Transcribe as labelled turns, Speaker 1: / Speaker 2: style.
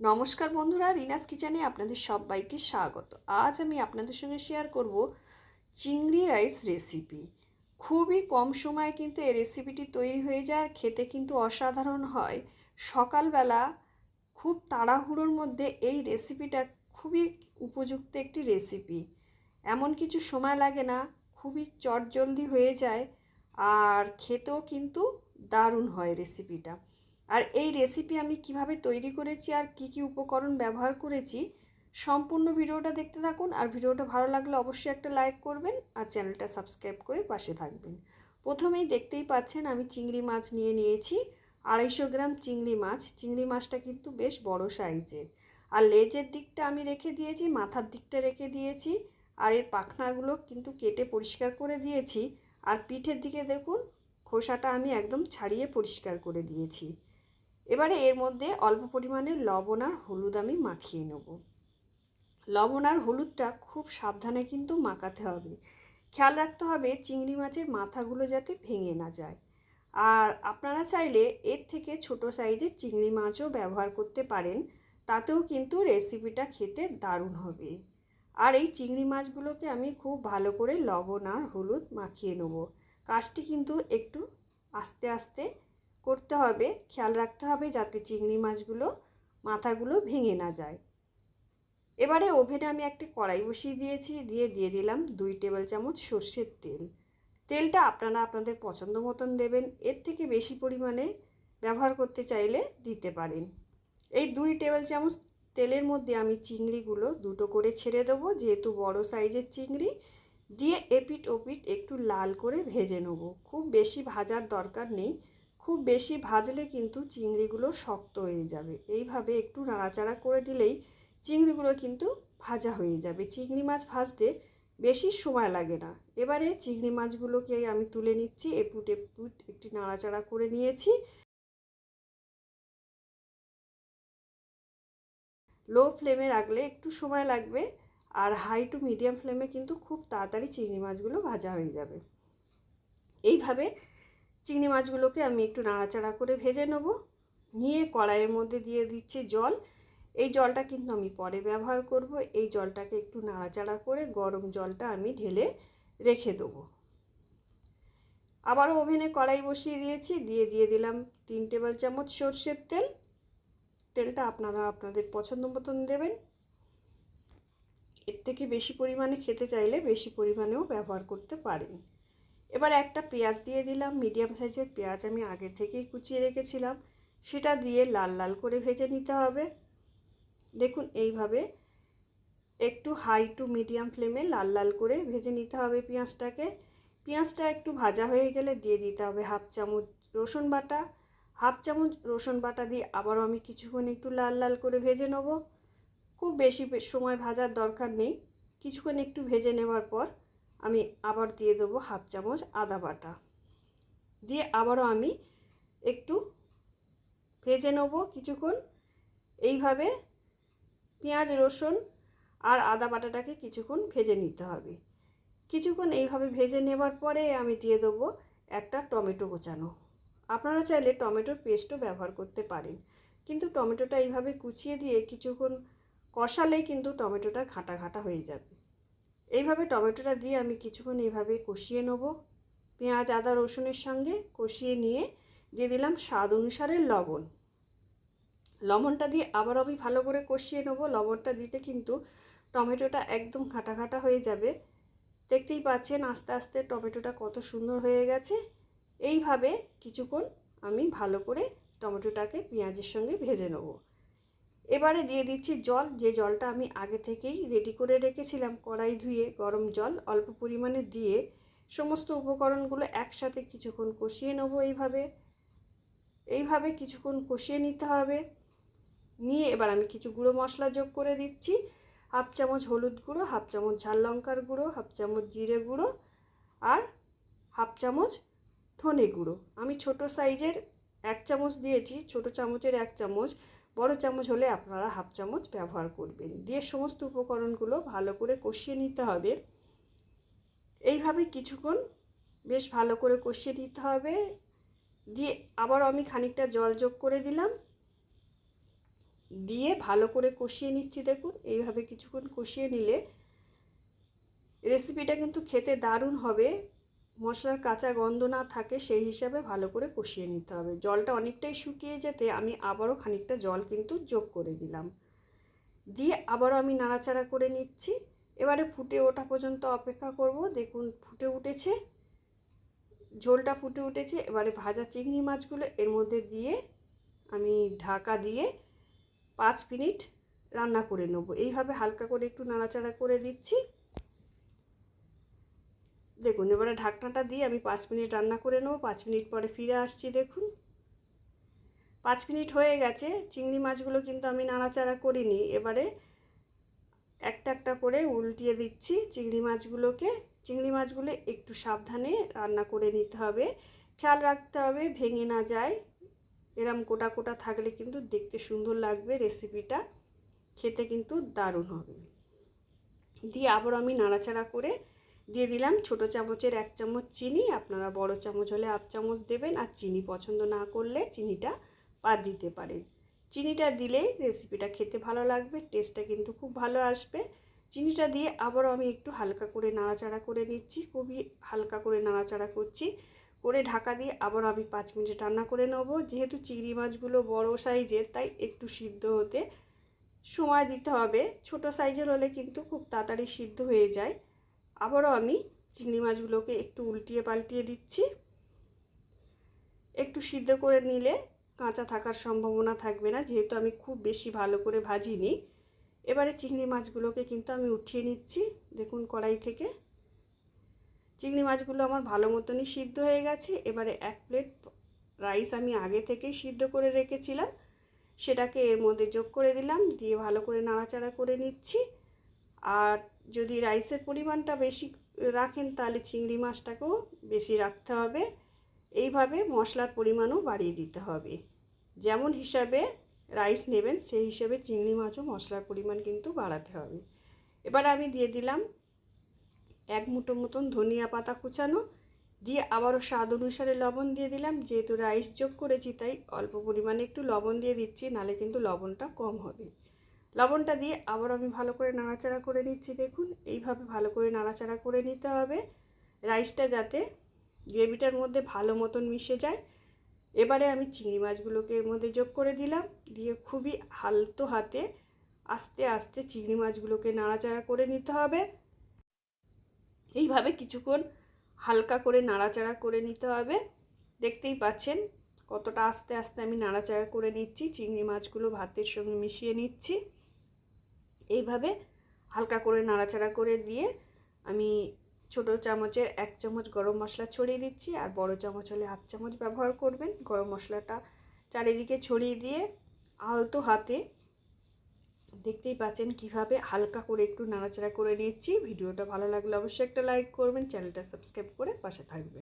Speaker 1: নমস্কার বন্ধুরা, রিনাস কিচেনে আপনাদের সবাইকে স্বাগত। আজ আমি আপনাদের সঙ্গে শেয়ার করব চিংড়ি রাইস রেসিপি খুবই কম সময়ে কিন্তু এই রেসিপিটি তৈরি হয়ে যায় আর খেতে কিন্তু অসাধারণ হয়। সকালবেলা খুব তাড়াহুড়োর মধ্যে এই রেসিপিটা খুবই উপযুক্ত একটি রেসিপি এমন কিছু সময় লাগে না, খুবই চটজলদি হয়ে যায় আর খেতেও কিন্তু দারুণ হয় রেসিপিটা আর এই রেসিপি আমি কীভাবে তৈরি করেছি আর কি কি উপকরণ ব্যবহার করেছি সম্পূর্ণ ভিডিওটা দেখতে থাকুন। আর ভিডিওটা ভালো লাগলে অবশ্যই একটা লাইক করবেন আর চ্যানেলটা সাবস্ক্রাইব করে পাশে থাকবেন। প্রথমেই দেখতেই পাচ্ছেন আমি চিংড়ি মাছ নিয়ে নিয়েছি। আড়াইশো গ্রাম চিংড়ি মাছ। চিংড়ি মাছটা কিন্তু বেশ বড় সাইজের আর লেজের দিকটা আমি রেখে দিয়েছি, মাথার দিকটা রেখে দিয়েছি। আর এর পাখনাগুলো কিন্তু কেটে পরিষ্কার করে দিয়েছি। আর পিঠের দিকে দেখুন, খোসাটা আমি একদম ছাড়িয়ে পরিষ্কার করে দিয়েছি। এবারে এর মধ্যে অল্প পরিমাণে লবণ আর হলুদ আমি মাখিয়ে নেব। লবণ আর হলুদটা খুব সাবধানে কিন্তু মাখাতে হবে। খেয়াল রাখতে হবে চিংড়ি মাছের মাথাগুলো যাতে ভেঙে না যায়। আর আপনারা চাইলে এর থেকে ছোট সাইজের চিংড়ি মাছও ব্যবহার করতে পারেন, তাতেও কিন্তু রেসিপিটা খেতে দারুণ হবে। আর এই চিংড়ি মাছগুলোকে আমি খুব ভালো করে লবণ আর হলুদ মাখিয়ে নেব। কাজটি কিন্তু একটু আস্তে আস্তে করতে হবে, খেয়াল রাখতে হবে যাতে চিংড়ি মাছগুলো মাথাগুলো ভেঙে না যায়। এবারে ওভেনে আমি একটি কড়াই বসিয়ে দিয়েছি, দিয়ে দিয়ে দিলাম দুই টেবিল চামচ সর্ষের তেল। তেলটা আপনারা আপনাদের পছন্দ মতন দেবেন, এর থেকে বেশি পরিমাণে ব্যবহার করতে চাইলে দিতে পারেন। এই দুই টেবিল চামচ তেলের মধ্যে আমি চিংড়িগুলো দুটো করে ছেড়ে দেবো, যেহেতু বড় সাইজের চিংড়ি, দিয়ে এপিট ওপিট একটু লাল করে ভেজে নেব। খুব বেশি ভাজার দরকার নেই খুব বেশি ভাজলে কিন্তু চিংড়িগুলো শক্ত হয়ে যাবে। এইভাবে একটু নাড়াচাড়া করে দিলেই চিংড়িগুলো কিন্তু ভাজা হয়ে যাবে। চিংড়ি মাছ ভাজতে বেশি সময় লাগে না। এবারে চিংড়ি মাছগুলোকে আমি তুলে নিচ্ছি, এপুট এপুট একটু নাড়াচাড়া করে নিয়েছি। লো ফ্লেমে রাখলে একটু সময় লাগবে আর হাই টু মিডিয়াম ফ্লেমে কিন্তু খুব তাড়াতাড়ি চিংড়ি মাছগুলো ভাজা হয়ে যাবে। এইভাবে চিংড়ি মাছগুলোকে আমি একটু নাড়াচাড়া করে ভেজে নেব। নিয়ে কড়াইয়ের মধ্যে দিয়ে দিচ্ছি জল। এই জলটা কিন্তু আমি পরে ব্যবহার করব। এই জলটাকে একটু নাড়াচাড়া করে গরম জলটা আমি ঢেলে রেখে দেবো। আবারও ওভেনে কড়াই বসিয়ে দিয়েছি। দিয়ে দিয়ে দিলাম তিন টেবিল চামচ সর্ষের তেল। তেলটা আপনারা আপনাদের পছন্দ মতন দেবেন। এর থেকে বেশি পরিমাণে খেতে চাইলে বেশি পরিমাণেও ব্যবহার করতে পারেন। এবার একটা পেঁয়াজ দিয়ে দিলাম মিডিয়াম সাইজের পেঁয়াজ আমি আগে থেকেই কুচিয়ে রেখেছিলাম। সেটা দিয়ে লাল লাল করে ভেজে নিতে হবে। দেখুন, এইভাবে একটু হাই টু মিডিয়াম ফ্লেমে লাল লাল করে ভেজে নিতে হবে পেঁয়াজটাকে। পেঁয়াজটা একটু ভাজা হয়ে গেলে দিয়ে দিতে হবে হাফ চামচ রসুন বাটা। হাফ চামচ রসুন বাটা দিয়ে আবারও আমি কিছুক্ষণ একটু লাল লাল করে ভেজে নেব। খুব বেশি সময় ভাজার দরকার নেই। কিছুক্ষণ একটু ভেজে নেওয়ার পর আমি আবার দিয়ে দেবো হাফ চামচ আদা বাটা। দিয়ে আবারও আমি একটু ভেজে নেব কিছুক্ষণ। এইভাবে পেঁয়াজ, রসুন আর আদা বাটাটাকে কিছুক্ষণ ভেজে নিতে হবে। কিছুক্ষণ এইভাবে ভেজে নেবার পরে আমি দিয়ে দেবো একটা টমেটো কোচানো। আপনারা চাইলে টমেটোর পেস্টও ব্যবহার করতে পারেন। কিন্তু টমেটোটা এইভাবে কুচিয়ে দিয়ে কিছুক্ষণ কষালেই কিন্তু টমেটোটা ঘাটা ঘাটা হয়ে যাবে। এইভাবে টমেটোটা দিয়ে আমি কিছুক্ষণ এইভাবে কষিয়ে নেব। পেঁয়াজ, আদা, রসুনের সঙ্গে কষিয়ে নিয়ে দিয়ে দিলাম স্বাদ অনুসারে লবণ। লবণটা দিয়ে আবার আমি ভালো করে কষিয়ে নেব। লবণটা দিতে কিন্তু টমেটোটা একদম ঘাটা ঘাটা হয়ে যাবে। দেখতেই পাচ্ছেন আস্তে আস্তে টমেটোটা কত সুন্দর হয়ে গেছে। এইভাবে কিছুক্ষণ আমি ভালো করে টমেটোটাকে পেঁয়াজের সঙ্গে ভেজে নেব। এবারে দিয়ে দিচ্ছি জল, যে জলটা আমি আগে থেকেই রেডি করে রেখেছিলাম কড়াই ধুয়ে গরম জল অল্প পরিমাণে দিয়ে সমস্ত উপকরণগুলো একসাথে কিছুক্ষণ কষিয়ে নেব এইভাবে। এইভাবে কিছুক্ষণ কষিয়ে নিতে হবে। নিয়ে এবার আমি কিছু গুঁড়ো মশলা যোগ করে দিচ্ছি। হাফ চামচ হলুদ গুঁড়ো, হাফ চামচ ঝাল লঙ্কার গুঁড়ো, হাফ চামচ জিরে গুঁড়ো আর হাফ চামচ ধনে গুঁড়ো। আমি ছোট সাইজের এক চামচ দিয়েছি, ছোট চামচের এক চামচ, বড় চামচ হলে আপনারা হাফ চামচ ব্যবহার করবেন। দিয়ে সমস্ত উপকরণগুলো ভালো করে কষিয়ে নিতে হবে। এইভাবে কিছুক্ষণ বেশ ভালো করে কষিয়ে নিতে হবে। দিয়ে আবার আমি খানিকটা জল যোগ করে দিলাম। দিয়ে ভালো করে কষিয়ে নিচ্ছি, দেখুন। এইভাবে কিছুক্ষণ কষিয়ে নিলে রেসিপিটা কিন্তু খেতে দারুণ হবে। মশলার কাঁচা গন্ধ না থাকে, সেই হিসাবে ভালো করে কষিয়ে নিতে হবে। জলটা অনেকটাই শুকিয়ে যেতে আমি আবারও খানিকটা জল কিন্তু যোগ করে দিলাম। দিয়ে আবারও আমি নাড়াচাড়া করে নিচ্ছি। এবারে ফুটে ওঠা পর্যন্ত অপেক্ষা করব। দেখুন, ফুটে উঠেছে। ঝোলটা ফুটে উঠেছে। এবারে ভাজা চিংড়ি মাছগুলো এর মধ্যে দিয়ে আমি ঢাকা দিয়ে পাঁচ মিনিট রান্না করে নেব। এইভাবে হালকা করে একটু নাড়াচাড়া করে দিচ্ছি। দেখুন, এবারে ঢাকনাটা দিয়ে আমি পাঁচ মিনিট রান্না করে নেব। পাঁচ মিনিট পরে ফিরে আসছি, দেখুন। পাঁচ মিনিট হয়ে গেছে, চিংড়ি মাছগুলো কিন্তু আমি নাড়াচাড়া করিনি। এবারে একটা একটা করে উল্টিয়ে দিচ্ছি চিংড়ি মাছগুলোকে। চিংড়ি মাছগুলো একটু সাবধানে রান্না করে নিতে হবে। খেয়াল রাখতে হবে, ভেঙে না যায়। এরম কোটা কোটা থাকলে কিন্তু দেখতে সুন্দর লাগবে রেসিপিটা। খেতে কিন্তু দারুণ হবে। দিয়ে আবার আমি নাড়াচাড়া করে দিয়ে দিলাম ছোট চামচের এক চামচ চিনি, আপনারা বড় চামচ হলে আধ চামচ দেবেন আর চিনি পছন্দ না করলে চিনিটা বাদ দিতে পারেন। চিনিটা দিলে রেসিপিটা খেতে ভালো লাগবে টেস্টটা কিন্তু খুব ভালো আসবে। চিনিটা দিয়ে আবারও আমি একটু হালকা করে নাড়াচাড়া করে নিচ্ছি, খুবই হালকা করে নাড়াচাড়া করছি। করে ঢাকা দিয়ে আবার আমি পাঁচ মিনিট রান্না করে নেব। যেহেতু চিংড়ি মাছগুলো বড় সাইজের, তাই একটু সিদ্ধ হতে সময় দিতে হবে। ছোট সাইজের হলে কিন্তু খুব তাড়াতাড়ি সিদ্ধ হয়ে যায়। আবারও আমি চিংড়ি মাছগুলোকে একটু উল্টিয়ে পাল্টিয়ে দিচ্ছি। একটু সিদ্ধ করে নিলে কাঁচা থাকার সম্ভাবনা থাকবে না, যেহেতু আমি খুব বেশি ভালো করে ভাজিনি। এবারে চিংড়ি মাছগুলোকে কিন্তু আমি উঠিয়ে নিচ্ছি, দেখুন কড়াই থেকে। চিংড়ি মাছগুলো আমার ভালো মতনই সিদ্ধ হয়ে গেছে, এবারে এক প্লেট রাইস আমি আগে থেকেই সিদ্ধ করে রেখেছিলাম। সেটাকে এর মধ্যে যোগ করে দিলাম, দিয়ে ভালো করে নাড়াচাড়া করে নিচ্ছি। আর যদি রাইসের পরিমাণটা বেশি রাখেন, তাহলে চিংড়ি মাছটাকেও বেশি রাখতে হবে। এইভাবে মশলার পরিমাণও বাড়িয়ে দিতে হবে। যেমন হিসাবে রাইস নেবেন, সেই হিসেবে চিংড়ি মাছও মশলার পরিমাণ কিন্তু বাড়াতে হবে। এবার আমি দিয়ে দিলাম এক মুঠো মতন ধনিয়া পাতা কুচানো। দিয়ে আবারও স্বাদ অনুসারে লবণ দিয়ে দিলাম। যেহেতু রাইস যোগ করেছি, তাই অল্প পরিমাণে একটু লবণ দিয়ে দিচ্ছি, নালে কিন্তু লবণটা কম হবে। লবণটা দিয়ে আবার আমি ভালো করে নাড়াচাড়া করে নিচ্ছি, দেখুন। এইভাবে ভালো করে নাড়াচাড়া করে নিতে হবে। রাইসটা যাতে গ্রেভিটার মধ্যে ভালো মতন মিশে যায়। এবারে আমি চিংড়ি মাছগুলোকে এর মধ্যে যোগ করে দিলাম। দিয়ে খুবই হালতো হাতে আস্তে আস্তে চিংড়ি মাছগুলোকে নাড়াচাড়া করে নিতে হবে। এইভাবে কিছুক্ষণ হালকা করে নাড়াচাড়া করে নিতে হবে। দেখতেই পাচ্ছেন কতটা আস্তে আস্তে আমি নাড়াচাড়া করে নিচ্ছি, চিংড়ি মাছগুলো ভাতের সঙ্গে মিশিয়ে নিচ্ছি। এইভাবে হালকা করে নাড়াচাড়া করে দিয়ে আমি ছোট চামচের এক চামচ গরম মশলা ছড়িয়ে দিচ্ছি আর বড় চামচ হলে হাফ চামচ ব্যবহার করবেন। গরম মশলাটা চারিদিকে ছড়িয়ে দিয়ে আলতো হাতে দেখতেই পাচ্ছেন কীভাবে হালকা করে একটু নাড়াচাড়া করে নিচ্ছি। ভিডিওটা ভালো লাগলে অবশ্যই একটা লাইক করবেন, চ্যানেলটা সাবস্ক্রাইব করে পাশে থাকবেন।